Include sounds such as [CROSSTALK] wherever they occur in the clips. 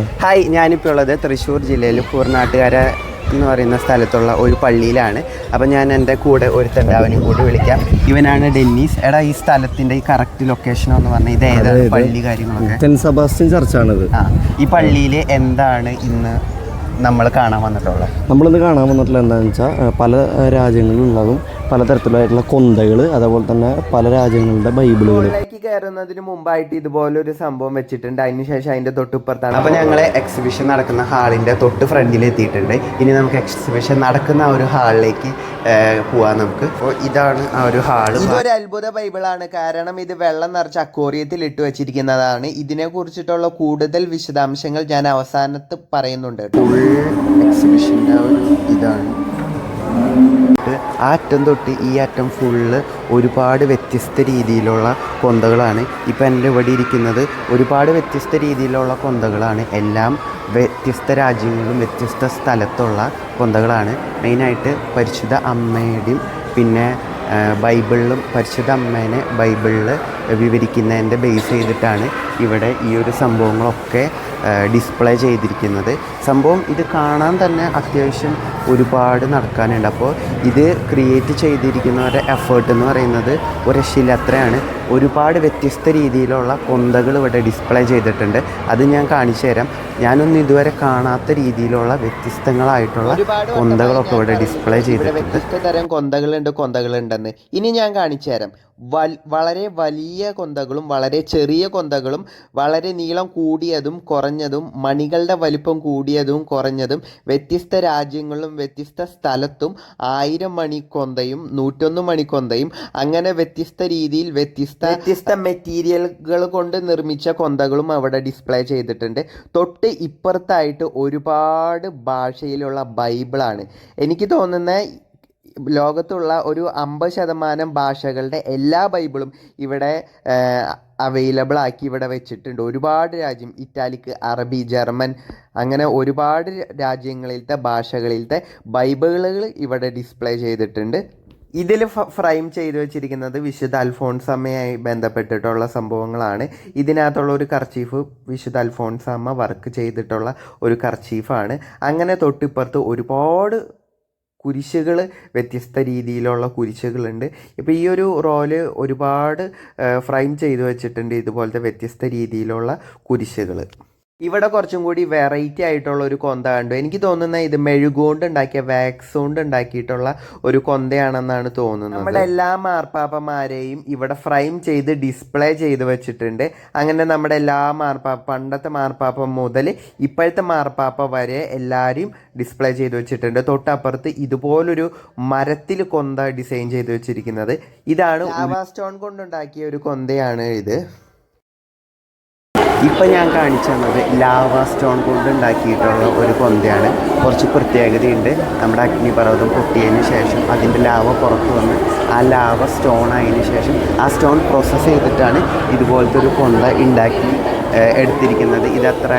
Hi ഞാനിപ്പോൾ ഉള്ളത് തൃശ്ശൂർ ജില്ലയിൽ കൂർനാട്ടുകര എന്ന് പറയുന്ന സ്ഥലത്തുള്ള ഒരു പള്ളിയിലാണ്. അപ്പം ഞാൻ എന്റെ കൂടെ ഒരുത്തുണ്ട് അവനും കൂടി വിളിക്കാം. ഇവനാണ് ഡെന്നീസ്. എടാ ഈ സ്ഥലത്തിന്റെ ഈ കറക്റ്റ് ലൊക്കേഷൻ എന്ന് പറഞ്ഞാൽ ഇത് ഏതാണ്? പള്ളി കാര്യങ്ങളൊക്കെ? സെബാസ്റ്റ്യൻ ചർച്ചാണിത്. ആ. ഈ പള്ളിയിൽ എന്താണ് ഇന്ന് നമ്മൾ കാണാൻ വന്നിട്ടുള്ളത്? നമ്മളിന്ന് കാണാൻ വന്നിട്ടുള്ള എന്താണെന്ന് വെച്ചാൽ പല രാജ്യങ്ങളിലുള്ളതും പലതരത്തിലായിട്ടുള്ള കൊന്തകൾ അതേപോലെ തന്നെ പല രാജ്യങ്ങളുടെ ബൈബിളുകൾ കയറുന്നതിന് മുമ്പായിട്ട് ഇതുപോലെ ഒരു സംഭവം വെച്ചിട്ടുണ്ട്. അതിനുശേഷം അതിന്റെ തൊട്ടുപ്പുറത്താണ് അപ്പൊ ഞങ്ങൾ എക്സിബിഷൻ നടക്കുന്ന ഹാളിന്റെ തൊട്ട് ഫ്രണ്ടിൽ എത്തിയിട്ടുണ്ട്. ഇനി നമുക്ക് എക്സിബിഷൻ നടക്കുന്ന ആ ഒരു ഹാളിലേക്ക് പോവാം നമുക്ക്. അപ്പോൾ ഇതാണ് ആ ഒരു ഹാൾ. ഇതൊരു അത്ഭുത ബൈബിളാണ്. കാരണം ഇത് വെള്ളം നിറച്ച് അക്വോറിയത്തിൽ ഇട്ട് വെച്ചിരിക്കുന്നതാണ്. ഇതിനെ കുറിച്ചിട്ടുള്ള കൂടുതൽ വിശദാംശങ്ങൾ ഞാൻ അവസാനത്ത് പറയുന്നുണ്ട് ഫുൾ എക്സിബിഷന്റെ ഒരു ഇതാണ്. ആ അറ്റം തൊട്ട് ഈ അറ്റം ഫുള്ള് ഒരുപാട് വ്യത്യസ്ത രീതിയിലുള്ള കൊന്തകളാണ്. ഇപ്പം എന്റെ ഇവിടെ ഇരിക്കുന്നത് ഒരുപാട് വ്യത്യസ്ത രീതിയിലുള്ള കൊന്തകളാണ്. എല്ലാം വ്യത്യസ്ത രാജ്യങ്ങളിലും വ്യത്യസ്ത സ്ഥലത്തുള്ള കൊന്തകളാണ്. മെയിനായിട്ട് പരിശുദ്ധ അമ്മയുടെയും പിന്നെ ബൈബിളിലും പരിശുദ്ധ അമ്മേനെ ബൈബിളിൽ വിവരിക്കുന്നതിന്റെ ബേസ് ചെയ്തിട്ടാണ് ഇവിടെ ഈ ഒരു സംഭവങ്ങളൊക്കെ ഡിസ്പ്ലേ ചെയ്തിരിക്കുന്നത്. സംഭവം ഇത് കാണാൻ തന്നെ അത്യാവശ്യം ഒരുപാട് നടക്കാനുണ്ട്. അപ്പോൾ ഇത് ക്രിയേറ്റ് ചെയ്തിരിക്കുന്നവരുടെ എഫേർട്ട് എന്ന് പറയുന്നത് ഒരു ശിലത്രയാണ് ഒരുപാട് വ്യത്യസ്ത രീതിയിലുള്ള കൊന്തകൾ ഇവിടെ ഡിസ്പ്ലേ ചെയ്തിട്ടുണ്ട്. അത് ഞാൻ കാണിച്ചു തരാം. ഞാനൊന്നും ഇതുവരെ കാണാത്ത രീതിയിലുള്ള വ്യത്യസ്തങ്ങളായിട്ടുള്ള കൊന്തകളൊക്കെ ഇവിടെ ഡിസ്പ്ലേ ചെയ്തിട്ടുണ്ട്. വ്യത്യസ്ത തരം കൊന്തകളുണ്ട് കൊന്തകളുണ്ടെന്ന്. ഇനി ഞാൻ കാണിച്ചു തരാം. വളരെ വലിയ കൊന്തകളും വളരെ ചെറിയ കൊന്തകളും വളരെ നീളം കൂടിയതും കുറഞ്ഞതും മണികളുടെ വലിപ്പം കൂടിയതും കുറഞ്ഞതും വ്യത്യസ്ത രാജ്യങ്ങളിലും വ്യത്യസ്ത സ്ഥലത്തും ആയിരം മണിക്കൊന്തയും നൂറ്റൊന്ന് മണിക്കൊന്തയും അങ്ങനെ വ്യത്യസ്ത രീതിയിൽ വ്യത്യസ്ത വ്യത്യസ്ത മെറ്റീരിയലുകൾ കൊണ്ട് നിർമ്മിച്ച കൊന്തകളും അവിടെ ഡിസ്പ്ലേ ചെയ്തിട്ടുണ്ട്. തൊട്ട് ഇപ്പുറത്തായിട്ട് ഒരുപാട് ഭാഷയിലുള്ള ബൈബിളാണ്. എനിക്ക് തോന്നുന്ന ലോകത്തുള്ള ഒരു അമ്പത് ശതമാനം ഭാഷകളുടെ എല്ലാ ബൈബിളും ഇവിടെ അവൈലബിൾ ആക്കി ഇവിടെ വെച്ചിട്ടുണ്ട്. ഒരുപാട് രാജ്യം ഇറ്റാലിക്ക് അറബി ജർമ്മൻ അങ്ങനെ ഒരുപാട് രാജ്യങ്ങളിലത്തെ ഭാഷകളിലത്തെ ബൈബിളുകൾ ഇവിടെ ഡിസ്പ്ലേ ചെയ്തിട്ടുണ്ട്. ഇതിൽ ഫ്രെയിം ചെയ്തു വെച്ചിരിക്കുന്നത് വിശുദ്ധ അൽഫോൺസമ്മയായി ബന്ധപ്പെട്ടിട്ടുള്ള സംഭവങ്ങളാണ്. ഇതിനകത്തുള്ള ഒരു കർച്ചീഫ് വിശുദ്ധ അൽഫോൺസമ്മ വർക്ക് ചെയ്തിട്ടുള്ള ഒരു കർച്ചീഫാണ് അങ്ങനെ തൊട്ടിപ്പുറത്ത് ഒരുപാട് കുരിശുകൾ വ്യത്യസ്ത രീതിയിലുള്ള കുരിശുകളുണ്ട്. ഇപ്പോൾ ഈ ഒരു റോൽ ഒരുപാട് ഫ്രെയിം ചെയ്തു വെച്ചിട്ടുണ്ട് ഇതുപോലത്തെ വ്യത്യസ്ത രീതിയിലുള്ള കുരിശുകൾ ഇവിടെ കുറച്ചും കൂടി വെറൈറ്റി ആയിട്ടുള്ള ഒരു കൊന്ത കണ്ടു. എനിക്ക് തോന്നുന്ന ഇത് മെഴുകുകൊണ്ട് ഉണ്ടാക്കിയ വാക്സ് കൊണ്ട് ഉണ്ടാക്കിയിട്ടുള്ള ഒരു കൊന്തയാണെന്നാണ് തോന്നുന്നത്. നമ്മുടെ എല്ലാ മാർപ്പാപ്പമാരെയും ഇവിടെ ഫ്രെയിം ചെയ്ത് ഡിസ്പ്ലേ ചെയ്ത് വെച്ചിട്ടുണ്ട്. അങ്ങനെ നമ്മുടെ എല്ലാ മാർപ്പാപ്പ പണ്ടത്തെ മാർപ്പാപ്പ മുതൽ ഇപ്പോഴത്തെ മാർപ്പാപ്പ വരെ എല്ലാവരെയും ഡിസ്പ്ലേ ചെയ്ത് വെച്ചിട്ടുണ്ട്. തൊട്ടപ്പുറത്ത് ഇതുപോലൊരു മരത്തിൽ കൊന്ത ഡിസൈൻ ചെയ്ത് വെച്ചിരിക്കുന്നത്. ഇതാണ് സ്റ്റോൺ കൊണ്ടുണ്ടാക്കിയ ഒരു കൊന്തയാണ് ഇത്. ഇപ്പം ഞാൻ കാണിച്ചു തന്നത് ലാവ സ്റ്റോൺ കൊണ്ട് ഉണ്ടാക്കിയിട്ടുള്ള ഒരു കൊന്തയാണ്. കുറച്ച് പ്രത്യേകതയുണ്ട്. നമ്മുടെ അഗ്നിപർവതം പൊട്ടിയതിന് ശേഷം അതിന്റെ ലാവ പുറത്ത് വന്ന് ആ ലാവ സ്റ്റോൺ ആയതിനു ശേഷം ആ സ്റ്റോൺ പ്രോസസ്സ് ചെയ്തിട്ടാണ് ഇതുപോലത്തെ ഒരു കൊന്ത ഉണ്ടാക്കി എടുത്തിരിക്കുന്നത്. ഇതത്ര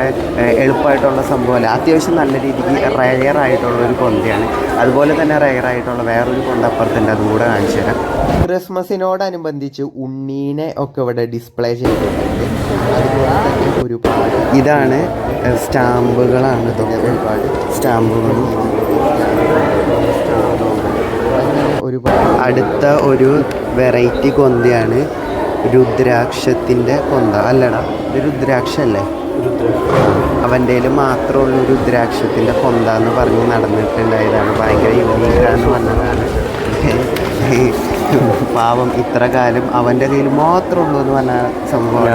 എളുപ്പമായിട്ടുള്ള സംഭവമല്ല. അത്യാവശ്യം നല്ല രീതിക്ക് റയർ ആയിട്ടുള്ള ഒരു കൊന്തയാണ്. അതുപോലെ തന്നെ റയർ ആയിട്ടുള്ള വേറൊരു കൊന്ത അപ്പുറത്തുണ്ട്. അതും കൂടെ കാണിച്ചു തരാം. ക്രിസ്മസിനോടനുബന്ധിച്ച് ഉണ്ണീനെ ഒക്കെ ഇവിടെ ഡിസ്പ്ലേ ചെയ്തിട്ടുണ്ട്. അതുപോലെ തന്നെ ഒരുപാട് ഇതാണ് സ്റ്റാമ്പുകളാണ് ഒരുപാട് സ്റ്റാമ്പുകളും. ഒരുപാട് അടുത്ത ഒരു വെറൈറ്റി കൊന്തയാണ് രുദ്രാക്ഷത്തിന്റെ കൊന്ത. അല്ലടാ ഇത് രുദ്രാക്ഷല്ലേ? അവന്റെ മാത്രമുള്ള രുദ്രാക്ഷത്തിന്റെ കൊന്ത എന്ന് പറഞ്ഞ് നടന്നിട്ടുണ്ടായതാണ്. ഭയങ്കര യുണീക്കാന്ന് പറഞ്ഞതാണ്. [LAUGHS] പാവം ഇത്ര കാലം അവന്റെ കയ്യിൽ മാത്രം ഉള്ളൂ എന്ന് പറഞ്ഞ സംഭവം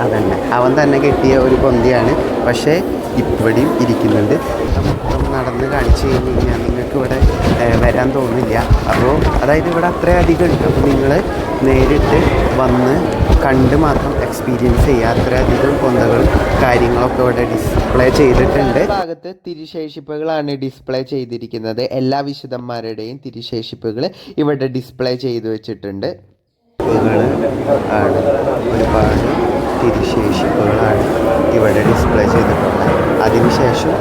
അതന്നെ. അവൻ തന്നെ കെട്ടിയ ഒരു കൊന്തയാണ്. പക്ഷേ ഇപ്പോഴും ഇരിക്കുന്നുണ്ട്. നടന്ന് കാണിച്ചു കഴിഞ്ഞ് കഴിഞ്ഞാൽ നിങ്ങൾക്ക് ഇവിടെ വരാൻ തോന്നില്ല. അപ്പോൾ അതായത് ഇവിടെ അത്രയധികം ഉണ്ട്. അപ്പോൾ നിങ്ങൾ നേരിട്ട് വന്ന് കണ്ട് മാത്രം എക്സ്പീരിയൻസ് ചെയ്യുക. അത്രയധികം കൊന്തകളും കാര്യങ്ങളൊക്കെ ഇവിടെ ഡിസ്പ്ലേ ചെയ്തിട്ടുണ്ട്. ഭാഗത്ത് തിരുശേഷിപ്പുകളാണ് ഡിസ്പ്ലേ ചെയ്തിരിക്കുന്നത്. എല്ലാ വിശുദ്ധന്മാരുടെയും തിരുശേഷിപ്പുകൾ ഇവിടെ ഡിസ്പ്ലേ ചെയ്തു വെച്ചിട്ടുണ്ട്. ആണ് ഒരുപാട് തിരുശേഷിപ്പുകളാണ് ഇവിടെ ഡിസ്പ്ലേ ചെയ്തിട്ടുള്ളത് അതിനുശേഷം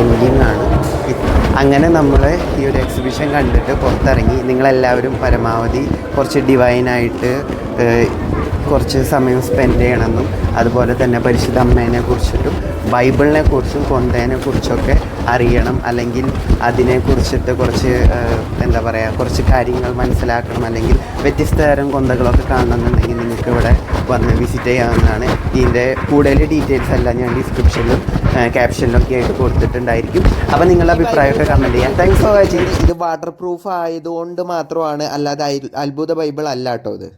എൻഡിങ് ആണ് ഇത്. അങ്ങനെ നമ്മൾ ഈ ഒരു എക്സിബിഷൻ കണ്ടിട്ട് പുറത്തിറങ്ങി. നിങ്ങളെല്ലാവരും പരമാവധി കുറച്ച് ഡിവൈനായിട്ട് കുറച്ച് സമയം സ്പെൻഡ് ചെയ്യണമെന്നും അതുപോലെ തന്നെ പരിശുദ്ധ അമ്മേനെ കുറിച്ചിട്ടും ബൈബിളിനെ കുറിച്ചും കൊന്തേനെ കുറിച്ചൊക്കെ അറിയണം. അല്ലെങ്കിൽ അതിനെക്കുറിച്ചിട്ട് കുറച്ച് എന്താ പറയുക കുറച്ച് കാര്യങ്ങൾ മനസ്സിലാക്കണം. അല്ലെങ്കിൽ വ്യത്യസ്ത തരം കൊന്തകളൊക്കെ കാണണമെന്നുണ്ടെങ്കിൽ നിങ്ങൾക്ക് ഇവിടെ വന്ന് വിസിറ്റ് ചെയ്യാവുന്നതാണ്. ഇതിന്റെ കൂടുതൽ ഡീറ്റെയിൽസ് എല്ലാം ഞാൻ ഡിസ്ക്രിപ്ഷനിലും ക്യാപ്ഷനിലൊക്കെ ആയിട്ട് കൊടുത്തിട്ടുണ്ടായിരിക്കും. അപ്പം നിങ്ങളുടെ അഭിപ്രായമൊക്കെ കമന്റ് ചെയ്യാം. താങ്ക്സ് ഫോർ വാച്ചിങ് ഇത് വാട്ടർ പ്രൂഫ് ആയതുകൊണ്ട് മാത്രമാണ് അല്ലാതെ അത്ഭുത ബൈബിൾ അല്ല കേട്ടോ ഇത്.